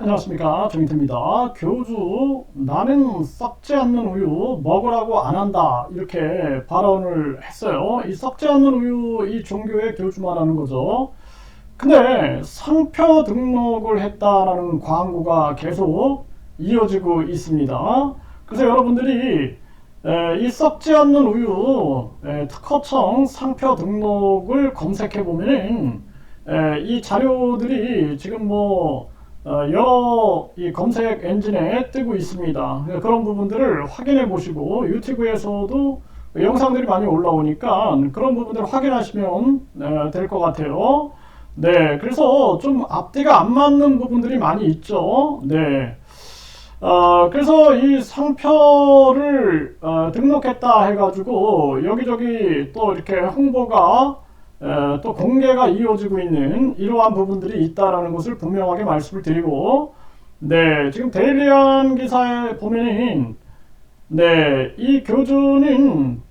안녕하십니까 정인태입니다. 교주 나는 썩지 않는 우유 먹으라고 안 한다 이렇게 발언을 했어요. 이 썩지 않는 우유 이 종교의 교주만 하는 거죠. 근데 상표 등록을 했다라는 광고가 계속 이어지고 있습니다. 그래서 여러분들이 에, 이 썩지 않는 우유 에, 특허청 상표 등록을 검색해 보면은 에, 이 자료들이 지금 뭐 어, 여러 이 검색 엔진에 뜨고 있습니다. 그런 부분들을 확인해 보시고 유튜브에서도 영상들이 많이 올라오니까 그런 부분들을 확인하시면 네, 될것 같아요. 네, 그래서 좀 앞뒤가 안 맞는 부분들이 많이 있죠. 네. 어, 그래서 이 상표를 어, 등록했다 해가지고 여기저기 또 이렇게 홍보가 에, 또 공개가 이루어지고 있는 이러한 부분들이 있다라는 것을 분명하게 말씀을 드리고 네 지금 데일리안 기사에 보면은 네이 교주는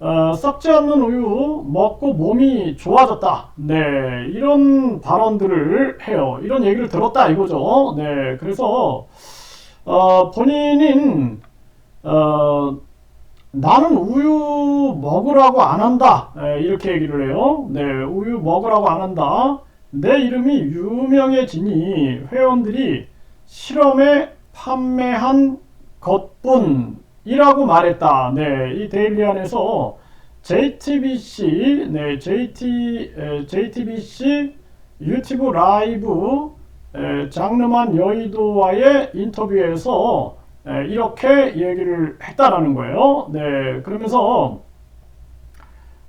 어, 썩지 않는 우유 먹고 몸이 좋아졌다. 네 이런 발언들을 해요. 이런 얘기를 들었다 이거죠. 네 그래서 어, 본인은 어, 나는 우유 먹으라고 안 한다. 예, 이렇게 얘기를 해요. 네, 우유 먹으라고 안 한다. 내 이름이 유명해지니 회원들이 실험에 판매한 것뿐이라고 말했다. 네, 이 데일리 안에서 JTBC, 네, JT, 에, JTBC 유튜브 라이브 에, 장르만 여의도와의 인터뷰에서 예, 이렇게 얘기를 했다라는 거예요. 네, 그러면서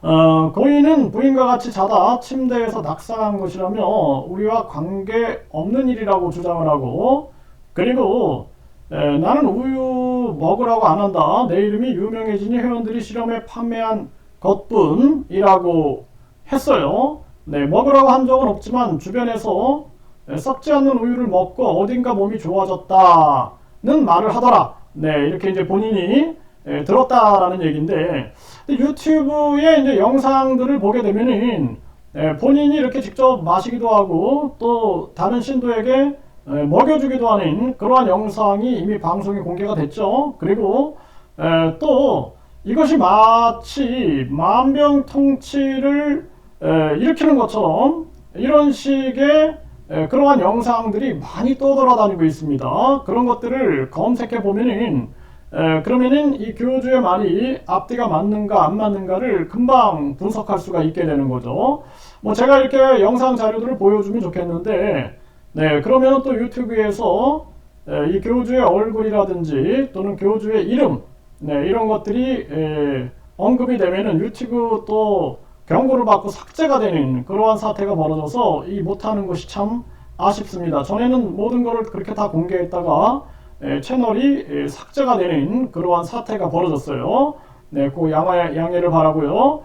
어, 고인은 부인과 같이 자다 침대에서 낙상한 것이라며 우리와 관계 없는 일이라고 주장을 하고 그리고 에, 예, 나는 우유 먹으라고 안 한다. 내 이름이 유명해지니 회원들이 실험에 판매한 것뿐이라고 했어요. 네, 먹으라고 한 적은 없지만 주변에서 에, 예, 썩지 않는 우유를 먹고 어딘가 몸이 좋아졌다. 는 말을 하더라. 네, 이렇게 이제 본인이 예, 들었다라는 얘기인데 유튜브에 이제 영상들을 보게 되면은 예, 본인이 이렇게 직접 마시기도 하고 또 다른 신도에게 예, 먹여주기도 하는 그러한 영상이 이미 방송에 공개가 됐죠. 그리고 예, 또 이것이 마치 만병통치를 예, 일으키는 것처럼 이런 식의 예, 그러한 영상들이 많이 떠돌아다니고 있습니다. 그런 것들을 검색해 보면은 예, 그러면은 이 교주의 말이 앞뒤가 맞는가 안 맞는가를 금방 분석할 수가 있게 되는 거죠. 뭐 제가 이렇게 영상 자료들을 보여주면 좋겠는데, 네 그러면 또 유튜브에서 예, 이 교주의 얼굴이라든지 또는 교주의 이름, 네 이런 것들이 예, 언급이 되면은 유튜브 또 경고를 받고 삭제가 되는 그러한 사태가 벌어져서 이 못하는 것이 참 아쉽습니다. 전에는 모든 것을 그렇게 다 공개했다가 에, 채널이 에, 삭제가 되는 그러한 사태가 벌어졌어요. 네, 그 양해, 양해를 바라고요.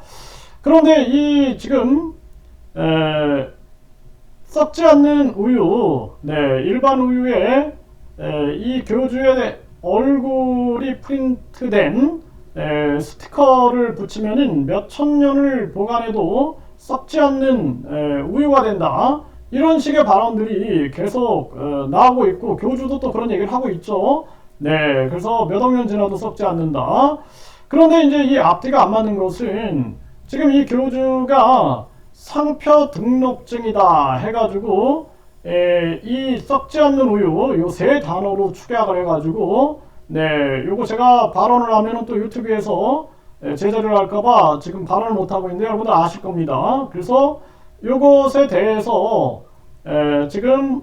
그런데 이 지금 에, 썩지 않는 우유, 네, 일반 우유에 에, 이 교주의 얼굴이 프린트된 에, 스티커를 붙이면은 몇 천 년을 보관해도 썩지 않는 에, 우유가 된다. 이런 식의 발언들이 계속 어, 나오고 있고 교주도 또 그런 얘기를 하고 있죠. 네, 그래서 몇 억 년 지나도 썩지 않는다. 그런데 이제 이 앞뒤가 안 맞는 것은 지금 이 교주가 상표 등록증이다 해가지고 에, 이 썩지 않는 우유 요 세 단어로 축약을 해가지고 네, 요거 제가 발언을 하면은 또 유튜브에서 예, 제재를 할까봐 지금 발언을 못하고 있는데 여러분들 아실 겁니다. 그래서 요것에 대해서 에, 예, 지금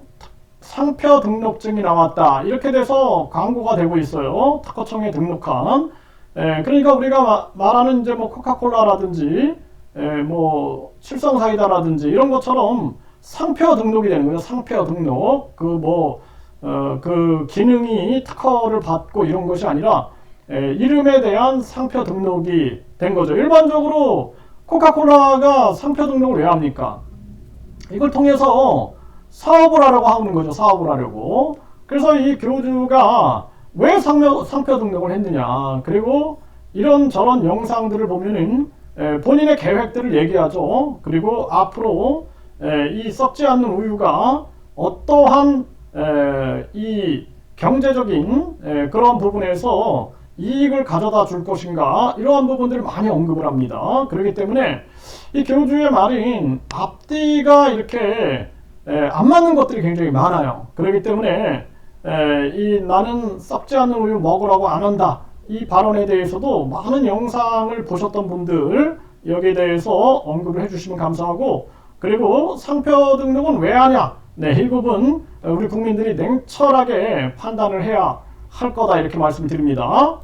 상표 등록증이 나왔다. 이렇게 돼서 광고가 되고 있어요. 특허청에 등록한. 에, 예, 그러니까 우리가 마, 말하는 이제 뭐 코카콜라라든지 에, 뭐 칠성사이다라든지 이런 것처럼 상표 등록이 되는 거예요. 상표 등록. 그 뭐 어, 그 기능이 특허를 받고 이런 것이 아니라 에, 이름에 대한 상표 등록이 된 거죠. 일반적으로 코카콜라가 상표 등록을 왜 합니까? 이걸 통해서 사업을 하려고 하는 거죠. 사업을 하려고. 그래서 이 교주가 왜 상표, 상표 등록을 했느냐. 그리고 이런 저런 영상들을 보면은 에, 본인의 계획들을 얘기하죠. 그리고 앞으로 에, 이 썩지 않는 우유가 어떠한 에, 이 경제적인 에, 그런 부분에서 이익을 가져다 줄 것인가 이러한 부분들을 많이 언급을 합니다. 그렇기 때문에 이 교주의 말인 앞뒤가 이렇게 에, 안 맞는 것들이 굉장히 많아요. 그렇기 때문에 에, 이 나는 썩지 않는 우유 먹으라고 안 한다. 이 발언에 대해서도 많은 영상을 보셨던 분들 여기에 대해서 언급을 해주시면 감사하고 그리고 상표 등록은 왜 하냐? 네, 이 부분 우리 국민들이 냉철하게 판단을 해야 할 거다 이렇게 말씀드립니다.